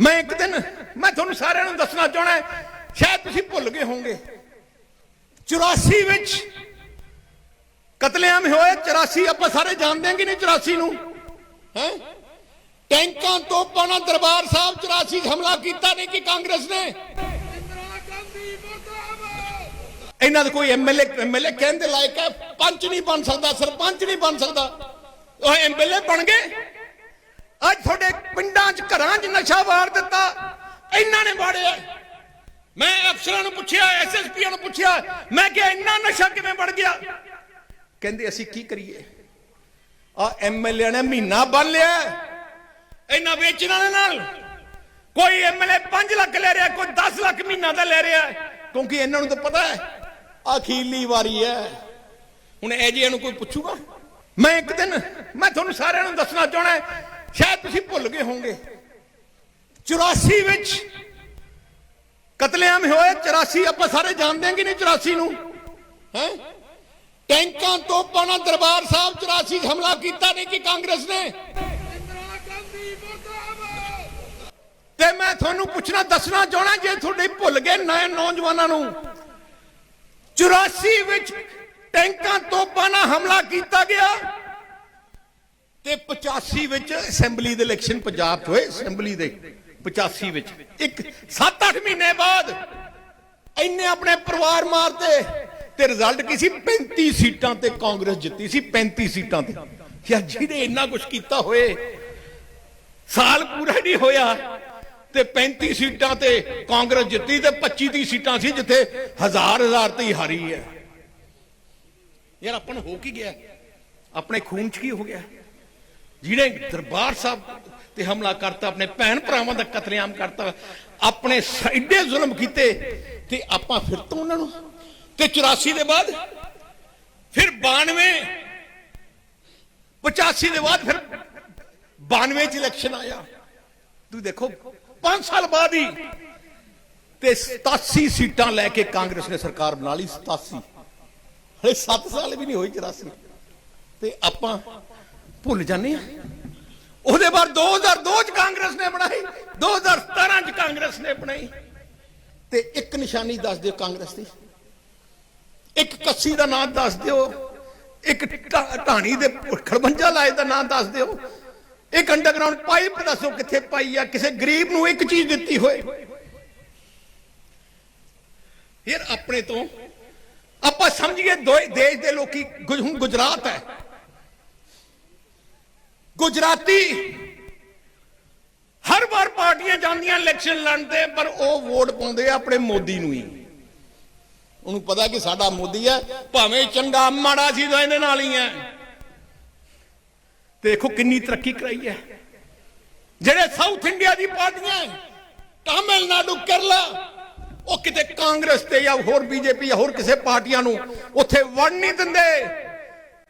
ਮੈਂ ਇੱਕ ਦਿਨ, ਮੈਂ ਤੁਹਾਨੂੰ ਸਾਰਿਆਂ ਨੂੰ ਦੱਸਣਾ ਚਾਹਣਾ ਸ਼ਾਇਦ ਤੁਸੀਂ ਭੁੱਲ ਗਏ ਹੋਵੋਗੇ। 84 ਵਿੱਚ ਕਤਲੇਆਮ ਹੋਏ 84 ਆਪਾਂ ਸਾਰੇ ਜਾਣਦੇ ਹਾਂ ਕਿ ਨਹੀਂ 84 ਨੂੰ? ਹੈ? ਟੈਂਕਾਂ ਤੋਂ ਨਾਲ ਦਰਬਾਰ ਸਾਹਿਬ 84 'ਚ ਹਮਲਾ ਕੀਤਾ ਨਹੀਂ ਕਿ ਕਾਂਗਰਸ ਨੇ? ਇਹਨਾਂ ਦਾ ਕੋਈ ਐਮਐਲਏ ਐਮਐਲਏ ਕਹਿਣ ਦੇ ਲਾਇਕ ਹੈ, ਪੰਚ ਨਹੀਂ ਬਣ ਸਕਦਾ, ਸਰਪੰਚ ਨਹੀਂ ਬਣ ਸਕਦਾ। ਉਹ ਐਮਐਲਏ ਬਣ ਗਏ? ਅੱਜ ਤੁਹਾਡੇ ਪਿੰਡਾਂ 'ਚ ਘਰਾਂ 'ਚ ਨਸ਼ਾ ਵਾਰ ਦਿੱਤਾ। ਇਹਨਾਂ ਨੇ ਵਾੜਿਆ ਮੈਂ ਅਫਸਰਾਂ ਨੂੰ ਪੁੱਛਿਆ ਐਸਐਸਪੀਆਂ ਨੂੰ ਪੁੱਛਿਆ, ਮੈਂ ਕਿਹਾ, ਇੰਨਾ ਨਸ਼ਾ ਕਿਵੇਂ ਵੜ ਗਿਆ? ਕਹਿੰਦੇ, ਅਸੀਂ ਕੀ ਕਰੀਏ? ਆ ਐਮਐਲਏ ਨੇ ਮਹੀਨਾ ਬੰਨ ਲਿਆ ਇਹਨਾਂ ਵੇਚਣ ਵਾਲੇ ਨਾਲ ਕੋਈ ਐਮਐਲਏ 5 ਲੱਖ ਲੈ ਰਿਹਾ, ਕੋਈ 10 ਲੱਖ ਮਹੀਨਾ ਦਾ ਲੈ ਰਿਹਾ ਕਿਉਂਕਿ ਇਹਨਾਂ ਨੂੰ ਤਾਂ ਪਤਾ ਹੈ, ਅਖੀਰਲੀ ਵਾਰੀ ਹੈ। ਹੁਣ ਇਹ ਜਿਹੇ ਨੂੰ ਕੋਈ ਪੁੱਛੂਗਾ? ਮੈਂ ਇੱਕ ਦਿਨ, ਮੈਂ ਤੁਹਾਨੂੰ ਸਾਰਿਆਂ ਨੂੰ ਦੱਸਣਾ ਚਾਹਣਾ ਸ਼ਾਇਦ ਤੁਸੀਂ ਭੁੱਲ ਗਏ ਹੋਵੋਗੇ। 84 ਵਿੱਚ ਕਤਲੇਆਮ ਹੋਏ 84 ਆਪਾਂ ਸਾਰੇ ਜਾਣਦੇ ਹਾਂ ਕਿ ਨਹੀਂ 84 ਨੂੰ? ਹੈ? ਟੈਂਕਾਂ ਤੋਂ ਨਾਲ ਦਰਬਾਰ ਸਾਹਿਬ 84 ਹਮਲਾ ਕੀਤਾ ਨਹੀਂ ਕਿ ਕਾਂਗਰਸ ਨੇ? ਤੇ ਮੈਂ ਤੁਹਾਨੂੰ ਪੁੱਛਣਾ, ਦੱਸਣਾ ਚਾਹਣਾ ਜੇ ਤੁਹਾਡੇ ਭੁੱਲ ਗਏ ਨਵੇਂ ਨੌਜਵਾਨਾਂ ਨੂੰ। 84 ਵਿੱਚ ਟੈਂਕਾਂ ਤੋਂ ਨਾਲ ਹਮਲਾ ਕੀਤਾ ਗਿਆ। ਤੇ 85 ਵਿੱਚ ਅਸੈਂਬਲੀ ਦੇ ਇਲੈਕਸ਼ਨ ਪੰਜਾਬ 'ਚ ਹੋਏ, ਅਸੈਂਬਲੀ ਦੇ 85 ਵਿੱਚ। ਇੱਕ 7-8 ਮਹੀਨੇ ਬਾਅਦ ਇੰਨੇ ਆਪਣੇ ਪਰਿਵਾਰ ਮਾਰਤੇ ਤੇ ਰਿਜ਼ਲਟ ਕੀ ਸੀ? 35 ਸੀਟਾਂ ਤੇ ਕਾਂਗਰਸ ਜਿੱਤੀ ਸੀ 35 ਸੀਟਾਂ ਤੇ। ਯਾਰ ਜਿਹਨੇ ਇੰਨਾ ਕੁਝ ਕੀਤਾ ਹੋਏ, ਸਾਲ ਪੂਰਾ ਨਹੀਂ ਹੋਇਆ। ਤੇ 35 ਸੀਟਾਂ ਤੇ ਕਾਂਗਰਸ ਜਿੱਤੀ ਤੇ 25 30 ਸੀਟਾਂ ਸੀ, ਜਿੱਥੇ ਹਜ਼ਾਰ ਹਜ਼ਾਰ ਤੇ ਹੀ ਹਾਰੀ ਹੈ। ਯਾਰ ਆਪਾਂ ਹੋ ਕੀ ਗਿਆ? ਆਪਣੇ ਖੂਨ 'ਚ ਕੀ ਹੋ ਗਿਆ? ਜਿਹੜੇ ਦਰਬਾਰ ਸਾਹਿਬ ਤੇ ਹਮਲਾ ਕਰਤਾ, ਆਪਣੇ ਭੈਣ ਭਰਾਵਾਂ ਦਾ ਕਤਲੇਆਮ ਕਰਤਾ, ਆਪਣੇ ਐਡੇ ਜ਼ੁਲਮ ਕੀਤੇ ਤੇ ਆਪਾਂ ਫਿਰ ਤੋਂ ਉਹਨਾਂ ਨੂੰ। ਤੇ 84 ਦੇ ਬਾਅਦ ਫਿਰ 92 85 ਦੇ ਬਾਅਦ ਫਿਰ 92 ਚ ਇਲੈਕਸ਼ਨ ਆਇਆ। ਤੁਸੀਂ ਦੇਖੋ 5 ਸਾਲ ਬਾਅਦ ਹੀ ਤੇ 87 ਸੀਟਾਂ ਲੈ ਕੇ ਕਾਂਗਰਸ ਨੇ ਸਰਕਾਰ ਬਣਾ ਲਈ 87 ਹਲੇ 7 ਸਾਲ ਵੀ ਨਹੀਂ ਹੋਈ 84 ਤੇ ਆਪਾਂ ਭੁੱਲ ਜਾਂਦੇ ਆ। ਉਹਦੇ ਬਾਅਦ 2002 ਚ ਕਾਂਗਰਸ ਨੇ ਬਣਾਈ 2017 ਚ ਕਾਂਗਰਸ ਨੇ ਬਣਾਈ। ਤੇ ਇੱਕ ਨਿਸ਼ਾਨੀ ਦੱਸ ਦਿਓ ਕਾਂਗਰਸ ਦੀ। ਇੱਕ ਕੱਸੀ ਦਾ ਨਾਮ ਦੱਸ ਦਿਓ। ਇੱਕ ਢਾਣੀ ਦੇ ਖੜਵੰਜਾ ਲਾਏ ਦਾ ਨਾਮ ਦੱਸ ਦਿਓ। ਇੱਕ ਅੰਡਰਗਰਾਉਂਡ ਪਾਈਪ ਦੱਸੋ ਕਿੱਥੇ ਪਾਈ ਆ, ਕਿਸੇ ਗਰੀਬ ਨੂੰ ਇੱਕ ਚੀਜ਼ ਦਿੱਤੀ ਹੋਏ। ਫਿਰ ਆਪਣੇ ਤੋਂ ਆਪਾਂ ਸਮਝੀਏ ਦੋ- ਦੇਸ਼ ਦੇ ਲੋਕੀ ਹੁਣ ਗੁਜਰਾਤ ਹੈ। ਗੁਜਰਾਤੀ ਹਰ ਵਾਰ ਪਾਰਟੀਆਂ ਜਾਂਦੀਆਂ ਇਲੈਕਸ਼ਨ ਲੜਨ ਤੇ, ਪਰ ਉਹ ਵੋਟ ਪਾਉਂਦੇ ਆ ਆਪਣੇ ਮੋਦੀ ਨੂੰ ਹੀ। ਉਹਨੂੰ ਪਤਾ ਕਿ ਸਾਡਾ ਮੋਦੀ ਹੈ ਭਾਵੇਂ ਚੰਗਾ ਮਾੜਾ ਸੀ ਤਾਂ ਇਹਦੇ ਨਾਲ ਹੀ ਹੈ ਦੇਖੋ ਕਿੰਨੀ ਤਰੱਕੀ ਕਰਾਈ ਹੈ। ਜਿਹੜੇ ਸਾਊਥ ਇੰਡੀਆ ਦੀ ਪਾਰਟੀਆਂ ਤਾਮਿਲਨਾਡੂ, ਕੇਰਲਾ, ਉਹ ਕਿਤੇ ਕਾਂਗਰਸ ਤੇ ਜਾਂ ਹੋਰ ਬੀਜੇਪੀ ਜਾਂ ਹੋਰ ਕਿਸੇ ਪਾਰਟੀਆਂ ਨੂੰ ਉੱਥੇ ਵੜ ਨਹੀਂ ਦਿੰਦੇ,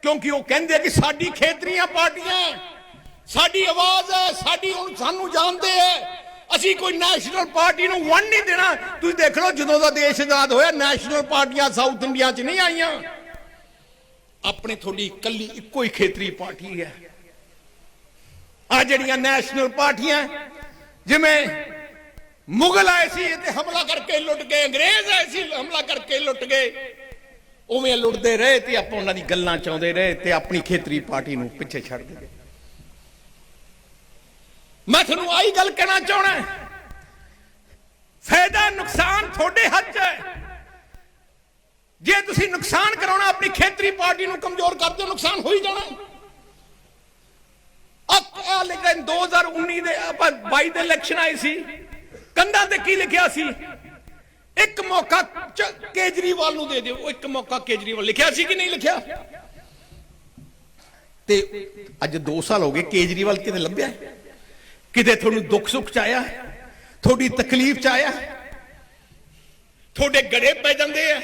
ਕਿਉਂਕਿ ਉਹ ਕਹਿੰਦੇ ਕਿ ਸਾਡੀ ਖੇਤਰੀਆਂ ਪਾਰਟੀਆਂ ਸਾਡੀ ਆਵਾਜ਼ ਹੈ, ਸਾਡੀ ਹੁਣ ਸਾਨੂੰ ਜਾਣਦੇ ਹੈ। ਅਸੀਂ ਕੋਈ ਨੈਸ਼ਨਲ ਪਾਰਟੀ ਨੂੰ ਵੰਡ ਨਹੀਂ ਦੇਣਾ। ਤੁਸੀਂ ਦੇਖ ਲਓ ਜਦੋਂ ਦਾ ਦੇਸ਼ ਆਜ਼ਾਦ ਹੋਇਆ ਨੈਸ਼ਨਲ ਪਾਰਟੀਆਂ ਸਾਊਥ ਇੰਡੀਆ 'ਚ ਨਹੀਂ ਆਈਆਂ। ਆਪਣੇ ਤੁਹਾਡੀ ਇਕੱਲੀ ਇੱਕੋ ਹੀ ਖੇਤਰੀ ਪਾਰਟੀ ਹੈ। ਆ ਜਿਹੜੀਆਂ ਨੈਸ਼ਨਲ ਪਾਰਟੀਆਂ, ਜਿਵੇਂ ਮੁਗਲ ਆਏ ਸੀ ਤੇ ਹਮਲਾ ਕਰਕੇ ਲੁੱਟ ਗਏ, ਅੰਗਰੇਜ਼ ਆਏ ਸੀ, ਹਮਲਾ ਕਰਕੇ ਲੁੱਟ ਗਏ। ਉਵੇਂ ਲੁੱਟਦੇ ਰਹੇ ਤੇ ਆਪਾਂ ਉਹਨਾਂ ਦੀ ਗੱਲਾਂ ਚਾਉਂਦੇ ਰਹੇ ਤੇ ਆਪਣੀ ਖੇਤਰੀ ਪਾਰਟੀ ਨੂੰ ਪਿੱਛੇ ਛੱਡ ਦਿੱਤੇ। ਮੈਂ ਤੁਹਾਨੂੰ ਆਹੀ ਗੱਲ ਕਹਿਣਾ ਚਾਹਣਾ ਫਾਇਦਾ ਨੁਕਸਾਨ ਤੁਹਾਡੇ ਹੱਥ 'ਚ ਹੈ। ਜੇ ਤੁਸੀਂ ਨੁਕਸਾਨ ਕਰਾਉਣਾ, ਆਪਣੀ ਖੇਤਰੀ ਪਾਰਟੀ ਨੂੰ ਕਮਜ਼ੋਰ ਕਰਦੇ ਹੋ ਨੁਕਸਾਨ ਹੋ ਹੀ ਜਾਣਾ ਆ ਲੇਕਿਨ 2019 ਦੇ ਆਪਾਂ 22 ਦੇ ਇਲੈਕਸ਼ਨ ਆਏ ਸੀ। ਕੰਧਾਂ ਤੇ ਕੀ ਲਿਖਿਆ ਸੀ? ਇੱਕ ਮੌਕਾ ਕੇਜਰੀਵਾਲ ਨੂੰ ਦੇ ਦਿਓ। ਇੱਕ ਮੌਕਾ ਕੇਜਰੀਵਾਲ ਲਿਖਿਆ ਸੀ ਕਿ ਨਹੀਂ ਲਿਖਿਆ? ਤੇ ਅੱਜ 2 ਸਾਲ ਹੋ ਗਏ ਕੇਜਰੀਵਾਲ ਕਿਤੇ ਲੱਭਿਆ? ਕਿਤੇ ਤੁਹਾਨੂੰ ਦੁੱਖ ਸੁੱਖ ਚ ਆਇਆ? ਤੁਹਾਡੀ ਤਕਲੀਫ ਚ ਆਇਆ? ਤੁਹਾਡੇ ਗੜੇ ਪੈ ਜਾਂਦੇ ਆ,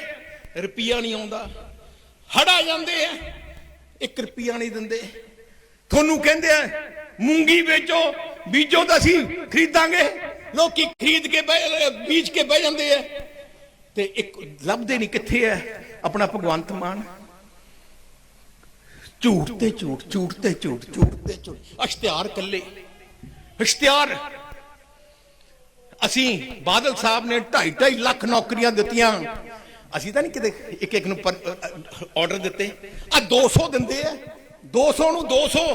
ਰੁਪਈਆ ਨਹੀਂ ਆਉਂਦਾ। ਹੜਾ ਜਾਂਦੇ ਆ, ਇੱਕ ਰੁਪਈਆ ਨਹੀਂ ਦਿੰਦੇ। ਤੁਹਾਨੂੰ ਕਹਿੰਦੇ ਆ, ਮੂੰਗੀ ਵੇਚੋ, ਬੀਜੋ ਤਾਂ ਅਸੀਂ ਖਰੀਦਾਂਗੇ। ਲੋਕੀ ਖਰੀਦ ਕੇ ਬਹਿ- ਬੀਜ ਕੇ ਬਹਿ ਜਾਂਦੇ ਆ। ਤੇ ਇੱਕ ਲੱਭਦੇ ਨਹੀਂ ਕਿੱਥੇ ਹੈ ਆਪਣਾ ਭਗਵੰਤ ਮਾਨ। ਝੂਠ ਤੇ ਝੂਠ ਝੂਠ ਤੇ ਝੂਠ ਝੂਠ ਤੇ ਝੂਠ। ਇਸ਼ਤਿਹਾਰ ਕੱਲੇ ਇਸ਼ਤਿਹਾਰ। ਅਸੀਂ ਬਾਦਲ ਸਾਹਿਬ ਨੇ 2.5 ਲੱਖ ਨੌਕਰੀਆਂ ਦਿੱਤੀਆਂ। ਅਸੀਂ ਤਾਂ ਨਹੀਂ ਕਿਤੇ ਇੱਕ ਇੱਕ ਨੂੰ ਆਰਡਰ ਦਿੱਤੇ। ਆ 200 ਦਿੰਦੇ ਆ। 200 ਨੂੰ 200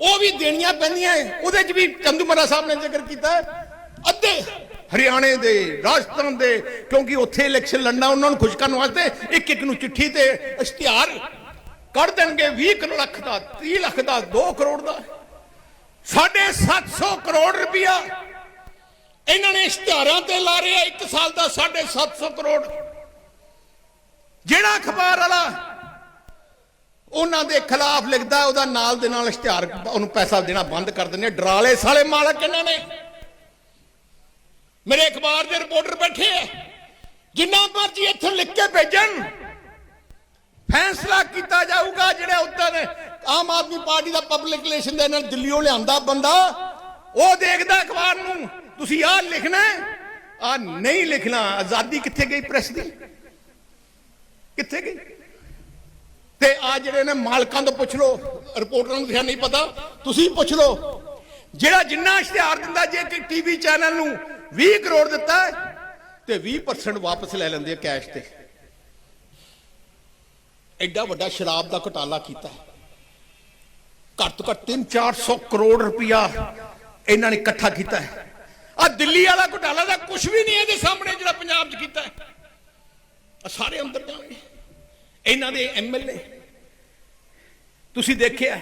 ਉਹ ਵੀ ਦੇਣੀਆਂ ਪੈਂਦੀਆਂ ਉਹਦੇ 'ਚ ਵੀ ਚੰਦੂਮਰਾ ਸਾਹਿਬ ਨੇ ਜ਼ਿਕਰ ਕੀਤਾ ਅੱਧੇ ਹਰਿਆਣੇ ਦੇ, ਰਾਜਸਥਾਨ ਦੇ, ਕਿਉਂਕਿ ਉੱਥੇ ਇਲੈਕਸ਼ਨ ਲੜਨਾ ਉਹਨਾਂ ਨੂੰ ਖੁਸ਼ ਕਰਨ ਵਾਸਤੇ ਇੱਕ ਇੱਕ ਨੂੰ ਚਿੱਠੀ ਤੇ ਇਸ਼ਤਿਹਾਰ ਕੱਢ ਦੇਣਗੇ। 20 ਲੱਖ ਦਾ 30 ਲੱਖ ਦਾ 2 ਕਰੋੜ ਦਾ। ਸਾਢੇ 700 ਕਰੋੜ ਰੁਪਇਆ ਇਹਨਾਂ ਨੇ ਇਸ਼ਤਿਹਾਰਾਂ ਤੇ ਲਾ ਰਿਹਾ, ਇੱਕ ਸਾਲ ਦਾ 750 ਕਰੋੜ। ਜਿਹੜਾ ਅਖਬਾਰ ਵਾਲਾ ਉਹਨਾਂ ਦੇ ਖਿਲਾਫ ਲਿਖਦਾ, ਉਹਦਾ ਨਾਲ ਦੇ ਨਾਲ ਇਸ਼ਤਿਹਾਰ, ਉਹਨੂੰ ਪੈਸਾ ਦੇਣਾ ਬੰਦ ਕਰ ਦਿੰਦੇ ਡਰਾਲੇ ਸਾਲੇ ਮਾਲਕ ਇਹਨਾਂ ਨੇ। ਮੇਰੇ ਅਖਬਾਰ ਦੇ ਰਿਪੋਰਟਰ ਬੈਠੇ ਆ, ਜਿੰਨਾ ਮਰਜ਼ੀ ਇੱਥੋਂ ਲਿਖ ਕੇ ਭੇਜਣ। ਫੈਸਲਾ ਕੀਤਾ ਜਾਊਗਾ, ਜਿਹੜੇ ਉੱਤੇ ਨੇ ਆਮ ਆਦਮੀ ਪਾਰਟੀ ਦਾ ਪਬਲਿਕ ਰਿਲੇਸ਼ਨ ਦੇ ਨਾਲ ਦਿੱਲੀੋਂ ਲਿਆਂਦਾ ਬੰਦਾ। ਉਹ ਦੇਖਦਾ ਅਖਬਾਰ ਨੂੰ, ਤੁਸੀਂ ਆਹ ਲਿਖਣਾ ਆ ਨਹੀਂ ਲਿਖਣਾ, ਆਜ਼ਾਦੀ ਕਿੱਥੇ ਗਈ ਪ੍ਰੈਸ ਦੀ? ਕਿੱਥੇ ਗਈ? ਤੇ ਆ ਜਿਹੜੇ ਨੇ ਮਾਲਕਾਂ ਤੋਂ ਪੁੱਛ ਲਓ, ਰਿਪੋਰਟਰਾਂ ਨੂੰ ਕਿਹਾ ਨਹੀਂ ਪਤਾ, ਤੁਸੀਂ ਪੁੱਛ ਲਓ, ਜਿਹੜਾ ਜਿੰਨਾ ਇਸ਼ਤਿਹਾਰ ਦਿੰਦਾ, ਜੇ ਕਿ ਟੀਵੀ ਚੈਨਲ ਨੂੰ 20 ਕਰੋੜ ਦਿੱਤਾ ਤੇ 20% ਵਾਪਸ ਲੈ ਲੈਂਦੇ ਆ ਕੈਸ਼ ਤੇ। ਐਡਾ ਵੱਡਾ ਸ਼ਰਾਬ ਦਾ ਘੁਟਾਲਾ ਕੀਤਾ ਹੈ। ਘੱਟ ਤੋਂ ਘੱਟ 3-400 ਕਰੋੜ ਰੁਪਇਆ ਇਹਨਾਂ ਨੇ ਇਕੱਠਾ ਕੀਤਾ ਹੈ। ਆ ਦਿੱਲੀ ਵਾਲਾ ਘੁਟਾਲਾ ਦਾ ਕੁਝ ਵੀ ਨਹੀਂ ਇਹਦੇ ਸਾਹਮਣੇ ਜਿਹੜਾ ਪੰਜਾਬ 'ਚ ਕੀਤਾ ਹੈ। ਆ ਸਾਰੇ ਅੰਦਰ ਜਾਣਗੇ। ਇਹਨਾਂ ਦੇ ਐਮਐਲਏ ਤੁਸੀਂ ਦੇਖਿਆ